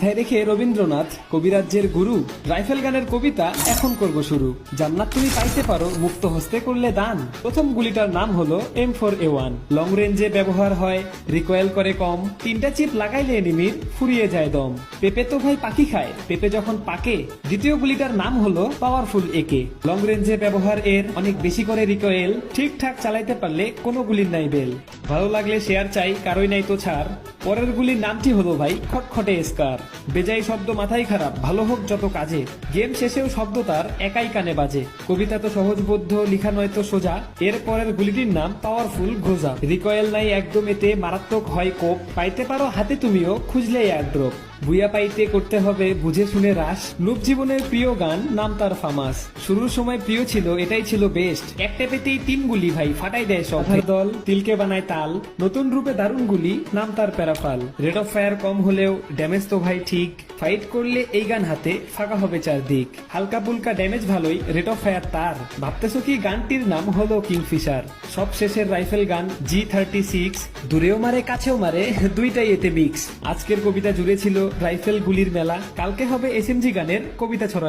মাথায় রেখে রবীন্দ্রনাথ, কবিরাজ্যের গুরু, রাইফেল গানের কবিতা এখন করব শুরু। জান্নাত তুমি পাইতে পারো, মুক্ত হস্তে করলে দান। প্রথম গুলিটার নাম হলো M four A one long রেঞ্জে ব্যবহার হয় রিকয়েল করে কম। তিনটা চিপ লাগাইলে এনিমির ফুরিয়ে যায় দম। পেঁপে তো ভাই পাখি খায়, পেঁপে যখন পাকে, দ্বিতীয় গুলিটার নাম হলো পাওয়ারফুল একে লং রেঞ্জে ব্যবহার এর অনেক বেশি করে রিকয়েল ঠিকঠাক চালাইতে পারলে কোনো গুলির নাই বেল। ভালো লাগলে শেয়ার চাই, কারোই নাই তো ছাড়। পরের গুলির নামটি হলো ভাই, খটখটে স্কার বেজাই শব্দ মাথায় খারাপ, ভালো হোক যত কাজে। গেম শেষেও শব্দ তার একাই কানে বাজে। কবিতা তো সহজবোধ্য, লিখা নয় তো সোজা। এর পরের গুলিটির নাম পাওয়ারফুল ঘোজা। রিকয়েল নাই একদম এতে, মারাত্মক হয় কোপ। পাইতে পারো হাতে তুমিও খুঁজলে একড্রপ বুয়া পাইতে করতে হবে বুঝে শুনে রাস। নুব জীবনের প্রিয় গান নাম তার ফামাস। শুরুর সময় প্রিয় ছিল এটাই ছিল বেস্ট একটা পেতেই তিন গুলি ভাই ফাটাই দেয় সভার দল তিলকে বানায় তাল। নতুন রূপে দারুণ গুলি নাম তার প্যারাফাল। রেট অফ ফায়ার কম হলেও ড্যামেজ তো ভাই ঠিক। ফাইট করলে এই গান হাতে ফাঁকা হবে চারদিক। হালকা পুলকা ড্যামেজ ভালোই রেট অফ ফায়ার তার। ভাবতেছো কি গানটির নাম হলো কিংফিশার? সব শেষের রাইফেল গান জি থার্টি সিক্স দূরেও মারে কাছেও মারে দুইটাই এতে মিক্স আজকের কবিতা জুড়ে ছিল রাইফেল গুলির মেলা। কালকে হবে এসএমজি গানের কবিতা ছড়ার